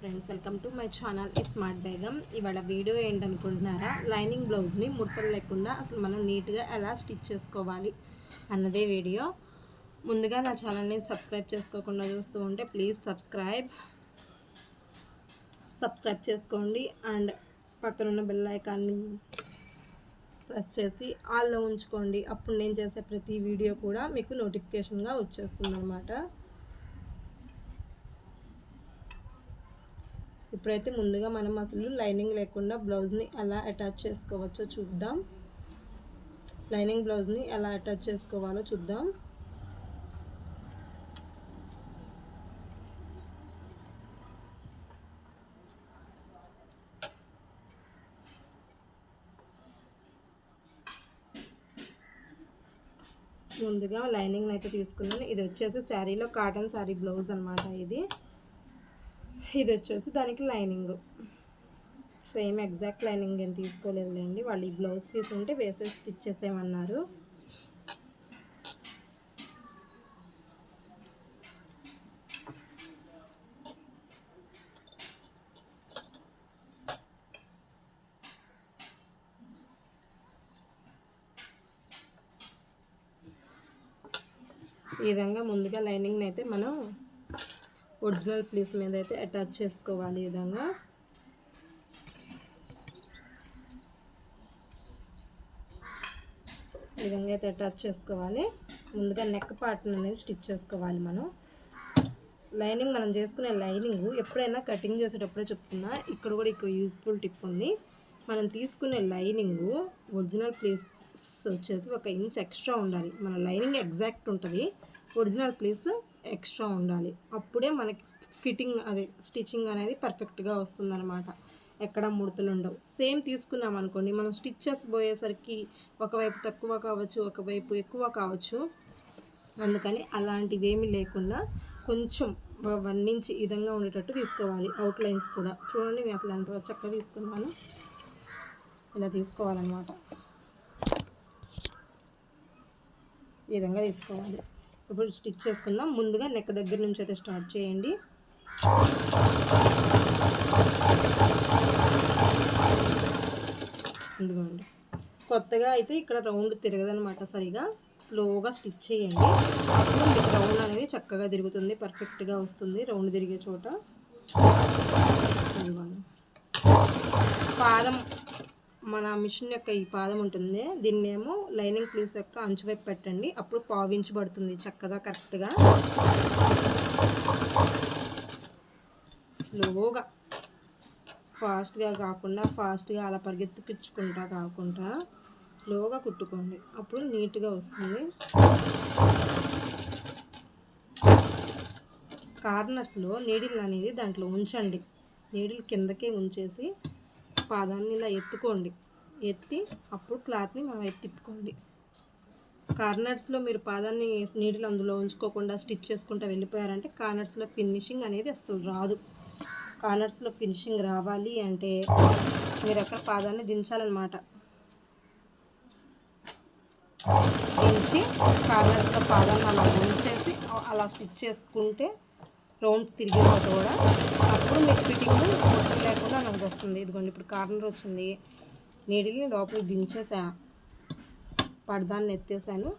Friends welcome to my channel smart Begum. ఇవాళ video ఏంటనుకుంటున్నారా? Lining బ్లౌజ్ని ముడతలు లేకుండా అసలు మనం నీట్గా ఎలా స్టిచ్ చేసుకోవాలి అన్నదే వీడియో. ముందుగా నా ఛానల్ని సబ్స్క్రైబ్ చేసుకోకుండా చూస్తూ ఉంటే ప్లీజ్ సబ్స్క్రైబ్. సబ్స్క్రైబ్ చేసుకోండి అండ్ పక్కనున్న బెల్ ఐకాన్ని ప్రెస్ చేసి ఆల్లో ఉంచుకోండి. అప్పుడు నేను చేసే ప్రతి వీడియో కూడా మీకు నోటిఫికేషన్గా వచ్చేస్తుంది అనమాట ఇప్పుడైతే ముందుగా మనం అసలు లైనింగ్ లేకుండా బ్లౌజ్ని ఎలా అటాచ్ చేసుకోవచ్చో చూద్దాం. లైనింగ్ బ్లౌజ్ని ఎలా అటాచ్ చేసుకోవాలో చూద్దాం. ముందుగా లైనింగ్ అయితే తీసుకున్నాను. ఇది వచ్చేసి శారీలో కాటన్ శారీ బ్లౌజ్ అనమాట ఇది. ఇది వచ్చేసి దానికి లైనింగ్. సేమ్ ఎగ్జాక్ట్ లైనింగ్ ఏం తీసుకోలేదులేండి. వాళ్ళు ఈ బ్లౌజ్ పీస్ ఉంటే వేసే స్టిచ్ చేసేయమన్నారు. ఈ విధంగా ముందుగా లైనింగ్ని అయితే మనం ఒరిజినల్ ప్లేస్ మీద అయితే అటాచ్ చేసుకోవాలి ఈ విధంగా. ఈ విధంగా అయితే అటాచ్ చేసుకోవాలి. ముందుగా నెక్ పార్ట్ని అనేది స్టిచ్ చేసుకోవాలి మనం. లైనింగ్ మనం చేసుకునే లైనింగ్ ఎప్పుడైనా కటింగ్ చేసేటప్పుడే చెప్తున్నా ఇక్కడ కూడా ఇక్కడ యూస్ఫుల్ టిప్ ఉంది. మనం తీసుకునే లైనింగ్ ఒరిజినల్ ప్లేస్ వచ్చేసి ఒక ఇంచ్ ఎక్స్ట్రా ఉండాలి. మన లైనింగ్ ఎగ్జాక్ట్ ఉంటుంది. ఒరిజినల్ ప్లేస్ ఎక్స్ట్రా ఉండాలి. అప్పుడే మనకి ఫిట్టింగ్ అదే స్టిచ్చింగ్ అనేది పర్ఫెక్ట్గా వస్తుందన్నమాట. ఎక్కడ ముడతలు ఉండవు. సేమ్ తీసుకున్నాం అనుకోండి మనం స్టిచ్ పోయేసరికి ఒకవైపు తక్కువ కావచ్చు ఒకవైపు ఎక్కువ కావచ్చు. అందుకని అలాంటివి ఏమీ లేకుండా కొంచెం వన్ ఇంచ్ విధంగా ఉండేటట్టు తీసుకోవాలి. అవుట్ లైన్స్ కూడా. చూడండి నేను అసలు ఎంత చక్కగా తీసుకున్నాను. ఇలా తీసుకోవాలన్నమాట. ఈ విధంగా తీసుకోవాలి. ఇప్పుడు స్టిచ్ చేసుకుందాం. ముందుగా నెక్ దగ్గర నుంచి అయితే స్టార్ట్ చేయండి. ఇదిగోండి. కొత్తగా అయితే ఇక్కడ రౌండ్ తిరగదనమాట సరిగా. స్లోగా స్టిచ్ చేయండి. అప్పుడు మీకు రౌండ్ అనేది చక్కగా తిరుగుతుంది. పర్ఫెక్ట్గా వస్తుంది రౌండ్ తిరిగే చోట. పాదం మన మిషన్ యొక్క ఈ పాదం ఉంటుంది. దీన్నేమో లైనింగ్ ప్లీస్ యొక్క అంచువైపు పెట్టండి. అప్పుడు పావించబడుతుంది చక్కగా కరెక్ట్గా. స్లోగా. ఫాస్ట్గా కాకుండా ఫాస్ట్గా అలా పరిగెత్తిపించుకుంటా కాకుండా స్లోగా కుట్టుకోండి. అప్పుడు నీట్గా వస్తుంది. కార్నర్స్లో నీడిల్ అనేది దాంట్లో ఉంచండి. నీడిల్ కిందకే ఉంచేసి పాదాన్ని ఇలా ఎత్తుకోండి. ఎత్తి అప్పుడు క్లాత్ని మనం వైపు తిప్పుకోండి కార్నర్స్లో మీరు పాదాన్ని నీటిలో అందులో ఉంచుకోకుండా స్టిచ్ చేసుకుంటూ వెళ్ళిపోయారంటే కార్నర్స్లో ఫినిషింగ్ అనేది అస్సలు రాదు. కార్నర్స్లో ఫినిషింగ్ రావాలి అంటే మీరు అక్కడ పాదాన్ని దించాలన్నమాట. దించి కార్నర్స్లో పాదాన్ని అలా ఉంచేసి అలా స్టిచ్ చేసుకుంటే రౌండ్స్ తిరిగేసాక కూడా అప్పుడు మీకు ఫిట్టింగ్ లేకుండా నాకు వస్తుంది. ఇదిగోండి ఇప్పుడు కార్నర్ వచ్చింది. నీడిల్ని లోపలికి దించేసా. పడదాన్ని ఎత్తేసాను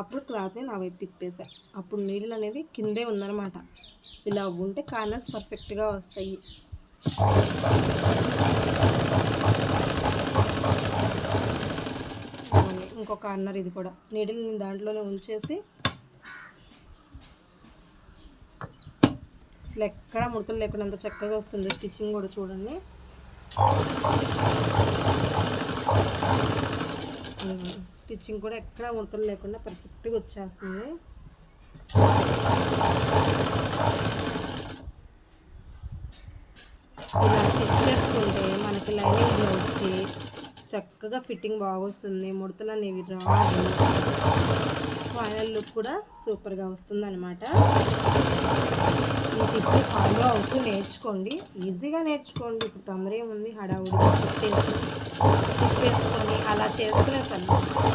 అప్పుడు క్లాత్ని నా వైపు తిప్పేసా. అప్పుడు నీడిల్ అనేది కిందే ఉందన్నమాట. ఇలా ఉంటే కార్నర్స్ పర్ఫెక్ట్గా వస్తాయి. ఇంకో కార్నర్ ఇది కూడా. నీడిల్ని దాంట్లోనే ఉంచేసి అసలు ఎక్కడ ముడతలు లేకుండా అంత చక్కగా వస్తుంది స్టిచ్చింగ్ కూడా చూడండి. స్టిచ్చింగ్ కూడా ఎక్కడ ముడతలు లేకుండా పర్ఫెక్ట్గా వచ్చేస్తుంది. ఇలా స్టిచ్ చేసుకుంటే మనకి లైనింగ్ బ్లౌజ్కి చక్కగా ఫిట్టింగ్ బాగా వస్తుంది. ముడతలు అనేవి రావాలి ఫైనల్ లుక్ కూడా సూపర్గా వస్తుంది అనమాట ఈ టిప్ ఫాలో అవుతూ నేర్చుకోండి. ఈజీగా నేర్చుకోండి. ఇప్పుడు తొందరే ఉంది హడావుడిగా కుట్టేసి కుట్టేసుకొని అలా చేసుకునే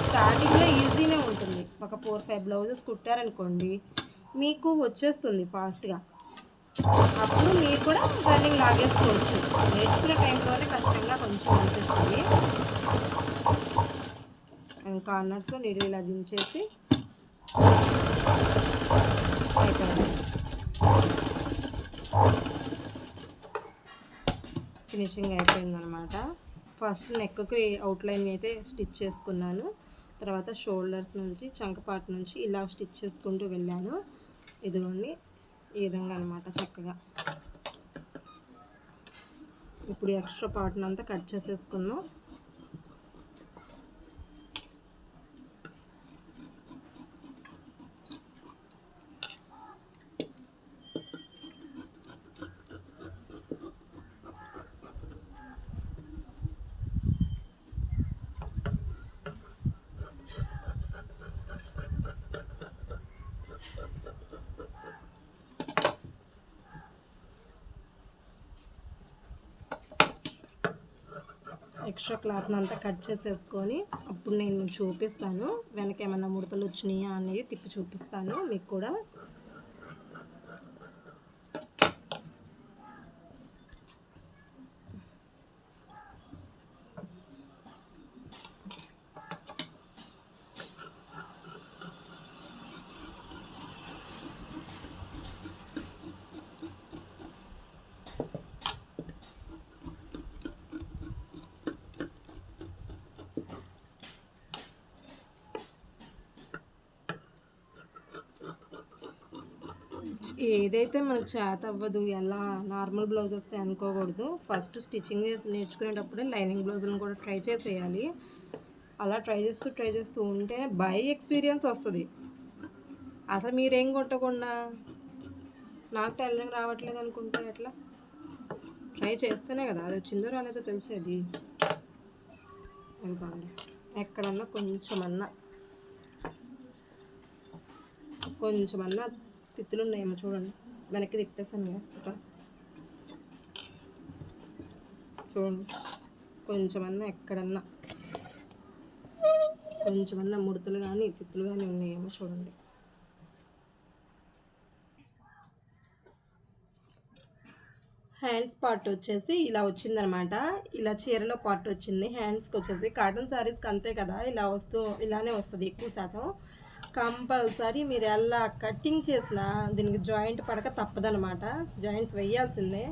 స్టార్టింగ్లో ఈజీనే ఉంటుంది. ఒక ఫోర్ ఫైవ్ బ్లౌజెస్ కుట్టారనుకోండి మీకు వచ్చేస్తుంది ఫాస్ట్గా అప్పుడు మీరు కూడా రన్నింగ్ లాగేసుకోవచ్చు. నేర్చుకునే టైంలోనే కష్టంగా కొంచెం అనిపిస్తుంది. కార్నర్స్లో నీళ్ళు ఇలా దించేసి అయిపోయింది. ఫినిషింగ్ అయిపోయిందనమాట ఫస్ట్ నెక్కి అవుట్లైన్ అయితే స్టిచ్ చేసుకున్నాను. తర్వాత షోల్డర్స్ నుంచి చంకపాటు నుంచి ఇలా స్టిచ్ చేసుకుంటూ వెళ్ళాను. ఇదిగోండి ఈ విధంగా అనమాట చక్కగా. ఇప్పుడు ఎక్స్ట్రా పార్ట్ని అంతా కట్ చేసేసుకుందాం. ఎక్స్ట్రా క్లాత్ని అంతా కట్ చేసేసుకొని అప్పుడు నేను చూపిస్తాను. వెనక ఏమైనా ముడతలు వచ్చినాయా అనేది తిప్పి చూపిస్తాను. మీకు కూడా ఏదైతే మనకు చేత అవ్వదు ఎలా నార్మల్ బ్లౌజెస్ అనుకోకూడదు ఫస్ట్ స్టిచ్చింగ్ నేర్చుకునేటప్పుడే లైనింగ్ బ్లౌజులను కూడా ట్రై చేసేయాలి. అలా ట్రై చేస్తూ ట్రై చేస్తూ ఉంటేనే బై ఎక్స్పీరియన్స్ వస్తుంది. అసలు మీరేం కొట్టకుండా? నాకు టైలరింగ్ రావట్లేదు అనుకుంటే ఎట్లా? ట్రై చేస్తేనే కదా అది వచ్చిందో రాలేదో తెలిసేది. అనుకోండి ఎక్కడన్నా కొంచెమన్నా కొంచెమన్నా తిత్తులు ఉన్నాయేమో చూడండి. వెనక్కి తిప్పేసాను కదా చూడండి. కొంచెమన్నా ఎక్కడన్నా. కొంచెమన్నా ముడతలు కానీ తిత్తులు కానీ ఉన్నాయేమో చూడండి. హ్యాండ్స్ పార్ట్ వచ్చేసి ఇలా వచ్చిందనమాట. ఇలా చీరలో పార్ట్ వచ్చింది. హ్యాండ్స్కి వచ్చేసి కాటన్ శారీస్కి అంతే కదా. ఇలా వస్తూ ఇలానే వస్తుంది ఎక్కువ శాతం. కంపల్సరీ మీరు ఎలా కట్టింగ్ చేసినా దీనికి జాయింట్ పడక తప్పదనమాట జాయింట్స్ వేయాల్సిందే.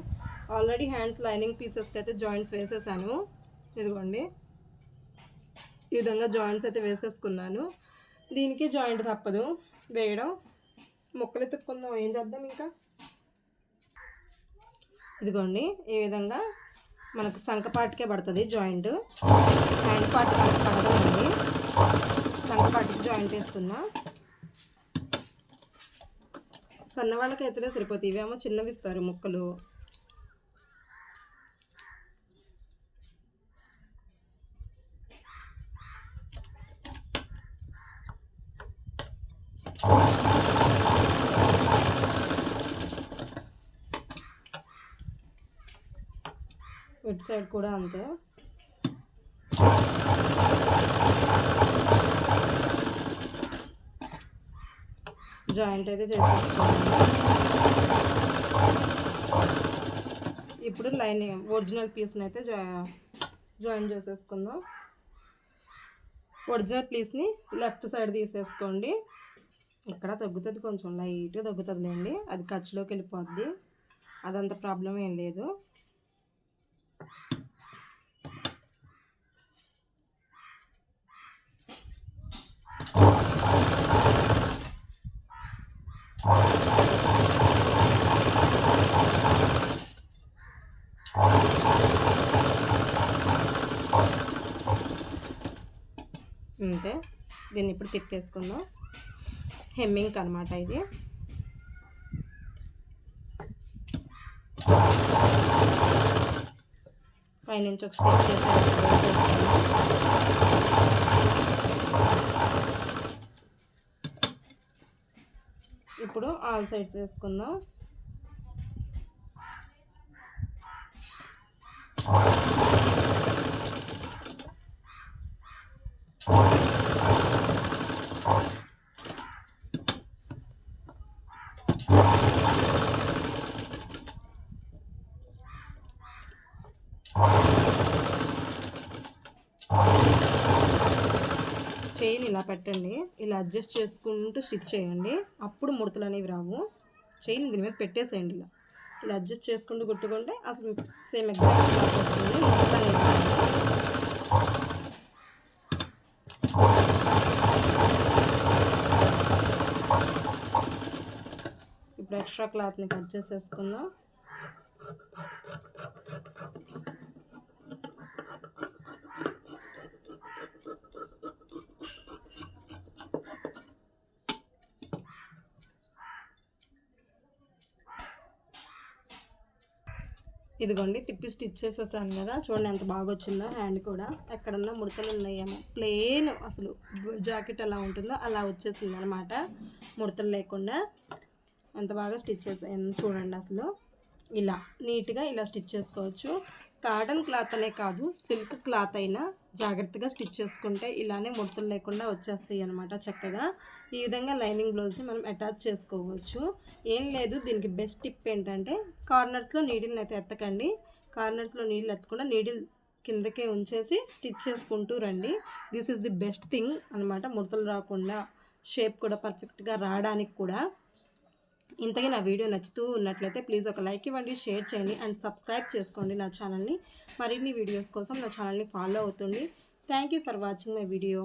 ఆల్రెడీ హ్యాండ్స్ లైనింగ్ పీసెస్కి అయితే జాయింట్స్ వేసేసాను. ఇదిగోండి. ఈ విధంగా జాయింట్స్ అయితే వేసేసుకున్నాను. దీనికి జాయింట్ తప్పదు. వేయడం. ముక్కలు ఎత్తుక్కుందాం. ఏం చేద్దాం ఇంకా? ఇదిగోండి. ఈ విధంగా మనకు సంకపాటికే పడుతుంది జాయింట్. హ్యాండ్ పార్ట్ పడదండి. జాయిన్ చేసుకున్నా సన్న వాళ్ళకి అయితేనే సరిపోతాయి. ఇవేమో చిన్నవి ఇస్తారు ముక్కలు. ఇటు సైడ్ కూడా అంతే. జాయింట్ అయితే చేసేసుకోవాలి ఇప్పుడు లైన్ ఒరిజినల్ పీస్ని అయితే జా జాయిన్ చేసేసుకుందాం. ఒరిజినల్ పీస్ని లెఫ్ట్ సైడ్ తీసేసుకోండి. ఇక్కడ తగ్గుతుంది కొంచెం లైట్గా తగ్గుతుందిలేండి. అది ఖర్చులోకి వెళ్ళిపోద్ది. అదంత ప్రాబ్లం ఏం లేదు అంతే దీన్ని ఇప్పుడు తిప్పేసుకుందాం. హెమ్మింగ్ అనమాట ఇది. పైనుంచి ఒక స్టిచ్ చేసి ఇప్పుడు ఆల్ సైడ్స్ వేసుకుందాం చైన్ ఇలా పెట్టండి. ఇలా అడ్జస్ట్ చేసుకుంటూ స్టిచ్ చేయండి. అప్పుడు ముడతలు అనేవి రావు. చైన్ దీని మీద పెట్టేసేయండి ఇలా. ఇలా అడ్జస్ట్ చేసుకుంటూ కుట్టుకుంటే అసలు సేమ్ ఎగ్జాక్ట్ వస్తుంది. ముడతలు ఇప్పుడు ఎక్స్ట్రా క్లాత్ని కట్ చేసేసుకుందాం. ఇదిగోండి తిప్పి స్టిచ్ చేసేసాను కదా. చూడండి ఎంత బాగా వచ్చిందో హ్యాండ్ కూడా. ఎక్కడన్నా ముడతలు ఉన్నాయేమో ప్లెయిన్ అసలు జాకెట్ ఎలా ఉంటుందో అలా వచ్చేసింది అనమాట ముడతలు లేకుండా ఎంత బాగా స్టిచ్ చేసాను చూడండి అసలు. ఇలా నీట్గా ఇలా స్టిచ్ చేసుకోవచ్చు. కాటన్ క్లాత్ అనే కాదు సిల్క్ క్లాత్ అయినా జాగ్రత్తగా స్టిచ్ చేసుకుంటే ఇలానే ముడతలు లేకుండా వచ్చేస్తాయి అనమాట చక్కగా. ఈ విధంగా లైనింగ్ బ్లౌజ్ని మనం అటాచ్ చేసుకోవచ్చు. ఏం లేదు దీనికి బెస్ట్ టిప్ ఏంటంటే కార్నర్స్లో నీడిల్ని అయితే ఎత్తకండి. కార్నర్స్లో నీళ్ళు ఎత్తకుండా నీడిల్ కిందకే ఉంచేసి స్టిచ్ చేసుకుంటూ రండి. This is the best thing అనమాట ముడతలు రాకుండా షేప్ కూడా పర్ఫెక్ట్గా రావడానికి కూడా. ఇంతకీ నా వీడియో నచ్చుతూ ఉన్నట్లయితే ప్లీజ్ ఒక లైక్ ఇవ్వండి షేర్ చేయండి అండ్ సబ్స్క్రైబ్ చేసుకోండి నా ఛానల్ని. మరిన్ని వీడియోస్ కోసం నా ఛానల్ని ఫాలో అవుతుంది thank you for watching my video.